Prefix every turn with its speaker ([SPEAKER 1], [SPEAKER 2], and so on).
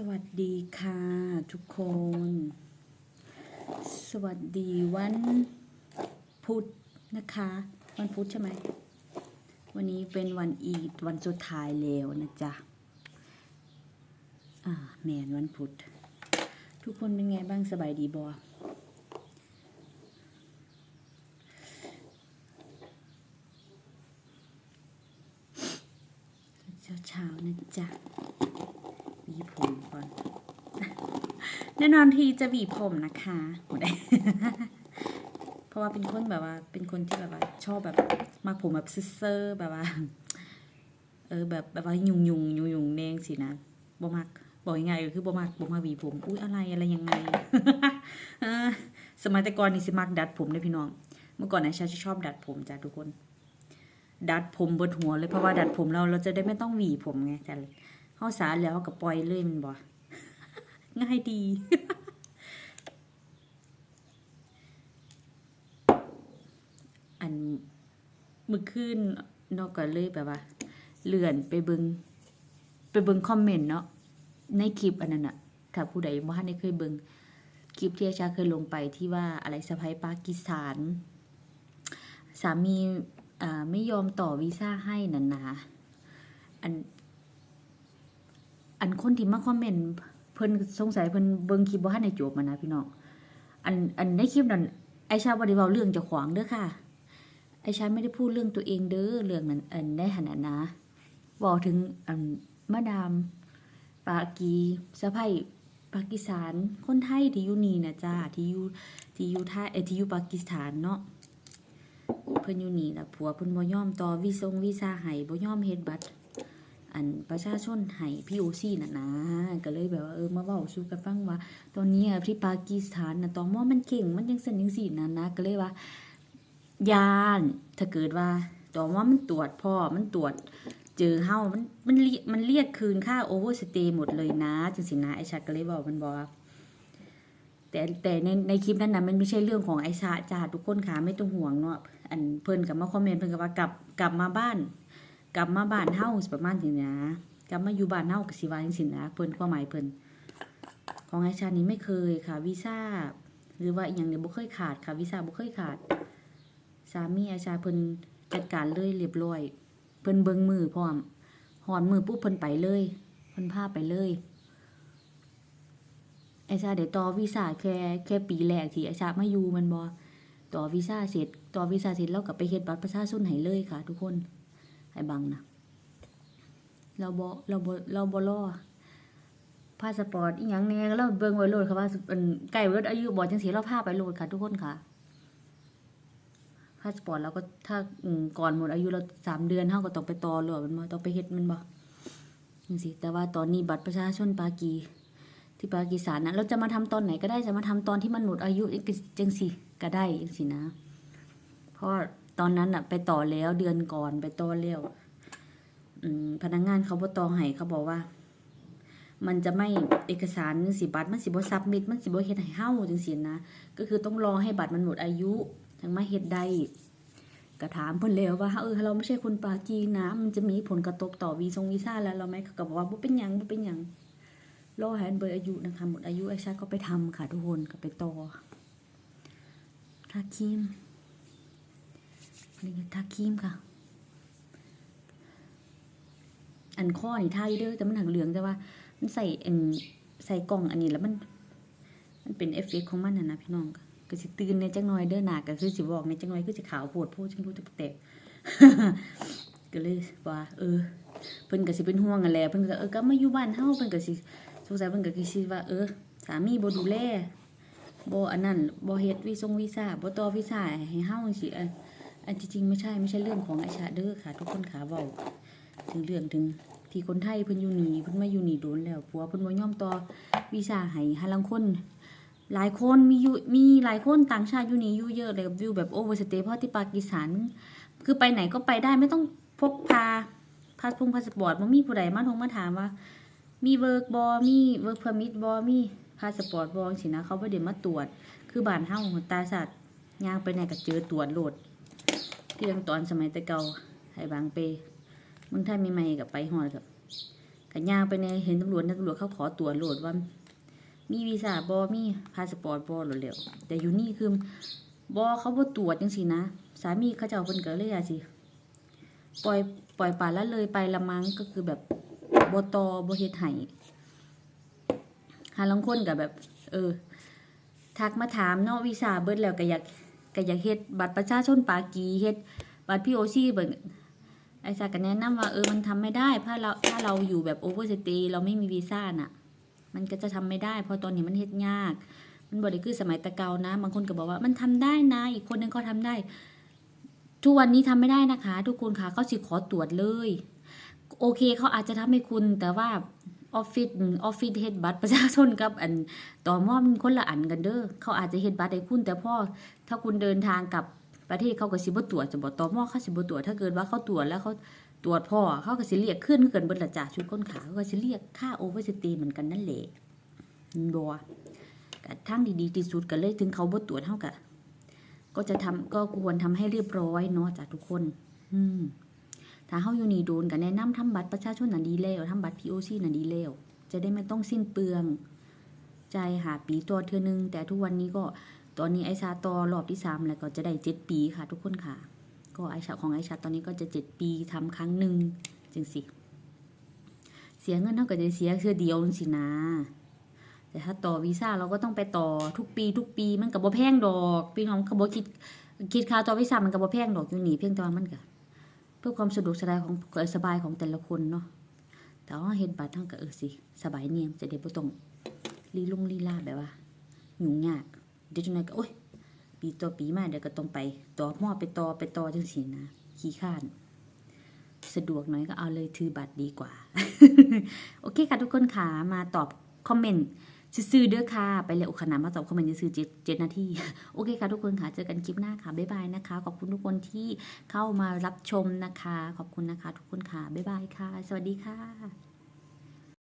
[SPEAKER 1] สวัสดีค่ะทุกคน สวัสดีวันพุธนะคะ วันพุธใช่ไหม วันนี้เป็นวันอีดวันสุดท้ายแล้วนะจ๊ะ อ่าแมนวันพุธ ทุกคนเป็นไงบ้างสบายดีบอเช้าเช้าๆนะจ๊ะ วีผมก่อน แน่นอนทีจะหวีผมนะคะหมดเลยเพราะว่าเป็นคนแบบว่า เป็นคนที่แบบว่า ชอบแบบมาผมแบบซิสเซอร์แบบว่า เออแบบแบบว่ายุงยุงยุงยุงแดงสินะบ่มักบอกยังไงก็คือบ่มักบ่มาหวีผมอุ้ยอะไรอะไรยังไงสมัยแต่ก่อนนี่สิมักดัดผมเลยพี่น้อง เมื่อก่อนนะฉันจะชอบดัดผมจ้ะทุกคน ดัดผมบนหัวเลยเพราะว่าดัดผมเราเราจะได้ไม่ต้องหวีผมไงแต่ เข้าสารแล้วก็ปล่อยเลยมันบ่ง่ายดีอันมือขึ้นนอกก็เลยแบบว่า เลื่อนไปเบิงไปเบิงคอมเมนต์เนาะในคลิปอันนั้นอะถ้าผู้ใดบ่ทันได้เคยเบิงคลิปที่อาชาเคยลงไปที่ว่าอะไรสะพายปากีสถาน สามีอ่าไม่ยอมต่อวีซ่าให้นันนะอัน อันคนที่มาคอมเมนต์เพิ่นสงสัยเพิ่นเบิ่งคลิปบ่ทันได้จบมานะพี่น้องอันอันในคลิปนั้นไอชาบ่ได้เว้าเรื่องเจ้าของเด้อค่ะ ไอชาไม่ได้พูดเรื่องตัวเองเด้อเรื่องนั้นอันได้หันน่ะนะเว้าถึงอันมาดามปากีสะใภ้ปากีสถานคนไทยที่อยู่นี่นะจ้าที่อยู่ที่อยู่ไทยเอที่อยู่ปากีสถานเนาะเพิ่นอยู่นี่ล่ะผัวเพิ่นบ่ยอมต่อวีซงวีซ่าให้บ่ยอมเฮ็ดบัตร อันประชาชนให้พี่โอซี่น่ะนะก็เลยแบบว่าเออมาเว้าสู่กันฟังว่า ตอนนี้อะที่ปากีสถานน่ะตอมอมันเก่งมันยังสั่นจังซี่นั่นนะก็เลยว่ายานถ้าเกิดว่าตอมอมันตรวจพ่อมันตรวจเจอเฮามันมันเรียมันเรียกคืนค่าโอเวอร์สเตย์หมดเลยนะจังซี่นะไอชัดก็เลยบอกมันบอกว่าแต่แต่ในในคลิปนั้นนะมันไม่ใช่เรื่องของไอชาจ้าทุกคนค่ะไม่ต้องห่วงเนาะอันเพิ่นกับมาคอมเมนต์เพิ่นก็ว่ากลับกลับมาบ้าน กลับมาบ้านเฮาประมาณนี้นะกลับมาอยู่บ้านเฮาก็สิวาจังซี่นะเพิ่นความหมายเพิ่นของไอชานี่ไม่เคยค่ะวีซ่าหรือว่าอีหยังเนี่ยบ่เคยขาดค่ะวีซ่าบ่เคยขาด สามีไอชาเพิ่นจัดการเลยเรียบร้อยเพิ่นเบิ่งมือพร้อมหอนมือปุ๊บเพิ่นไปเลยเพิ่นพาไปเลยไอชาเดี๋ยวต่อวีซ่าแค่แค่ปีแรกที่ไอชามาอยู่มันบ่ต่อวีซ่าเสร็จต่อวีซ่าเสร็จแล้วก็ไปเฮ็ดบัตรประชาชนให้เลยค่ะ ทุกคน ให้บังนะเราบ่เราบ่เราบอล่อพาสปอร์ตอีหยังแหน่ก็เราเบิ่งไว้โลดค่ะว่าเป็นใกล้เบิดอายุบ่จังซี่เราพาไปโหลดค่ะ ทุกคนค่ะพาสปอร์ตเราก็ถ้าก่อนหมดอายุเราสามเดือนเฮาก็ต้องไปต่อเลยมันบ่ต้องไปเฮ็ดมันบ่จังซี่แต่ว่าตอนนี้บัตรประชาชนปากี ที่ปากีสถานนะเราจะมาทำตอนไหนก็ได้จะมาทำตอนที่มันหมดอายุจังซี่ก็ได้จังซี่นะ เพราะ ตอนนั้นอะไปต่อแล้วเดือนก่อนไปต่อแล้วพนักงานเขาบ่ต่อให้เขาบอกว่า มันจะไม่เอกสารสิบัตรมันสิบ่ซับมิดมันสิบ่เฮ็ดให้เฮาจังซี่นะก็คือต้องรอให้บัตรมันหมดอายุถึงมาเฮ็ดได้ก็ถามเพิ่นแล้วว่าเออเราไม่ใช่คนปากีนะมันจะมีผลกระทบต่อวีซงวีซ่าแล้วเราไหมเขาก็บอกว่าบ่เป็นหยังบ่เป็นหยังรอให้มันเบิดอายุนะคะหมดอายุไอ้ชาก็ไปทำค่ะทุกคนก็ไปต่อทาครีม นี่ทาครีมค่ะ อันข้อนี่ทาอยู่เด้อแต่มันหักเหลืองแต่ว่า มันใส่อันใส่กล่องอันนี้แล้วมัน มันเป็นเอฟเฟกของมันน่ะนะพี่น้องก็สิตื่นในจังน้อยเด้อหนาก็คือสิบอกในจังน้อยคือสิขาวโพดโพดจังรู้จะแตกก็เลยว่า เออเพิ่นก็สิเป็นห่วงกันแหละเพิ่นก็เออก็มาอยู่บ้านเฮาเพิ่นก็สิสงสัยเพิ่นก็คือว่า เออสามีบ่ดูแลบ่อันนั้นบ่เฮ็ดวีซงวีซ่าบ่ต่อวีซ่าให้เฮาจังซี่ อันจริงๆไม่ใช่ไม่ใช่เรื่องของไอชาเด้อค่ะ ทุกคนขาเว้าถึงเรื่องถึงที่คนไทยเพิ่นอยู่นี่เพิ่นมาอยู่นี่โดนแล้วผัวเพิ่นบ่ยอมต่อวีซ่าให้หาลังคน หลายคนมีอยู่มีหลายคนต่างชาติอยู่นี่อยู่เยอะเลยวิวแบบโอเวอร์สเตย์เพราะที่ปากีสถานคือไปไหนก็ไปได้ไม่ต้องพกพาพาสปงพาสปอร์ตบ่มีผู้ใดมาทงมาถามว่า มีเวิร์กบอมีเวิร์กเพอร์มิทบอมีพาสปอร์ตบอสินะเขาบ่ได้มาตรวจ คือบ้านเฮาตาสัตว์ย่างไปไหนก็เจอตรวจโหลด เรื่องตอนสมัยแต่เก่าให้บางเปเมืองไทยใหม่ๆกับไปฮอดกับกันยางไปในเห็นตำรวจนะตำรวจเขาขอตรวจโหลดว่า มีวีซ่าบอมีพาสปอร์ตบอหรือเร็วแต่อยู่นี่คือบอเขาบ่ตรวจจังสินะ สามีเขาเจ้าเพิ่นก็เลยอะสิปล่อยปล่อยป่าละเลยไปละมั้งก็คือแบบบ่ตอบ่เฮ็ดให้หาลังคนก็แบบ เออทักมาถามเนาะวีซ่าเบิดแล้วก็อยาก ก็อยากเฮ็ดบัตรประชาชนปากีเฮ็ดบัตรพี่โอซีเบิ่งไอ้ซาก็แนะนำว่าเออมันทำไม่ได้ถ้าเราถ้าเราอยู่แบบโอเวอร์สเตย์เราไม่มีวีซ่าน่ะ มันก็จะทำไม่ได้ เพราะตอนนี้มันเฮ็ดยาก มันบ่ได้คือสมัยตะเกานะ บางคนก็บอกว่ามันทำได้นะ อีกคนนึงเขาทำได้ ทุกวันนี้ทำไม่ได้นะคะ ทุกคนค่ะเขาสิขอตรวจเลย โอเคเขาอาจจะทำให้คุณแต่ว่า ออฟฟิศออฟฟิศเฮ็ดบัตรประชาชนกับ อันต่อมอมันคนละอันกันเด้อเขาอาจจะเฮ็ดบัตรให้คุณแต่พอถ้าคุณเดินทางกับประเทศเขาก็สิบ่ตรวจจะบอกต่อมอเขาสิบ่ตรวจถ้าเกิดว่าเขาตรวจแล้วเขาตรวจพ่อเขาก็สิเรียกขึ้นเกินเบิดละจ่าชุดก้นขาเขาก็สิเรียกค่าโอเวอร์สเตย์เหมือนกันนั่นแหละบัวก็ทางดีๆที่สุดก็เลยถึงเขาบ่ตรวจเฮาก็ก็จะทำก็ควรทำให้เรียบร้อยเนาะจ้ะทุกคน อืม ถ้าเฮาอยู่นี่โดนก็แนะนำทำบัตรประชาชนน่ะดีแล้วทำบัตร POC น่ะดีแล้วจะได้ไม่ต้องสิ้นเปลือง ใจหาปีตัวเทื่อนึง แต่ทุกวันนี้ก็ตอนนี้ไอชาตอรอบที่สามแล้วก็จะได้เจ็ดปีค่ะ ทุกคนค่ะ ก็ไอชาของไอชาตอนนี้ก็จะเจ็ดปีทำครั้งหนึ่งจังสิ เสียเงินเท่ากับจะเสียเื่อเดียวสินะ แต่ถ้าต่อวีซ่าเราก็ต้องไปต่อทุกปี ทุกปีมันกับบ่แพงดอก พี่น้องก็บ่คิดคิดค่าต่อวีซ่ามันกับบ่แพงดอกอยู่นี่เพียงแต่ว่ามันก็ เพื่อความสะดวกสบายของสบายของแต่ละคนเนาะแต่ว่าเห็นบัตรทั้งก็เออสิสบายเนียมจะได้บ่ต้องลีลงลีลาแบบว่ายุ่งยากเดี๋ยวจังไดก็โอ้ยปีต่อปีมาเดี๋ยวก็ต้องไปต่อหม้อไปต่อไปต่อจังซี่นะขี้ข้านสะดวกหน่อยก็เอาเลยถือบัตรดีกว่า โอเคค่ะทุกคนค่ะมาตอบคอมเมนต์ ซื้อเด้อค่ะไปเลยโอขนามาตอบคอมเมนต์ซื้อเจ็ดเจ็ดนาทีโอเคค่ะทุกคนค่ะเจอกันคลิปหน้าค่ะบ๊ายบายนะคะ ขอบคุณทุกคนที่เข้ามารับชมนะคะ ขอบคุณนะคะ ทุกคนค่ะบ๊ายบายค่ะ สวัสดีค่ะ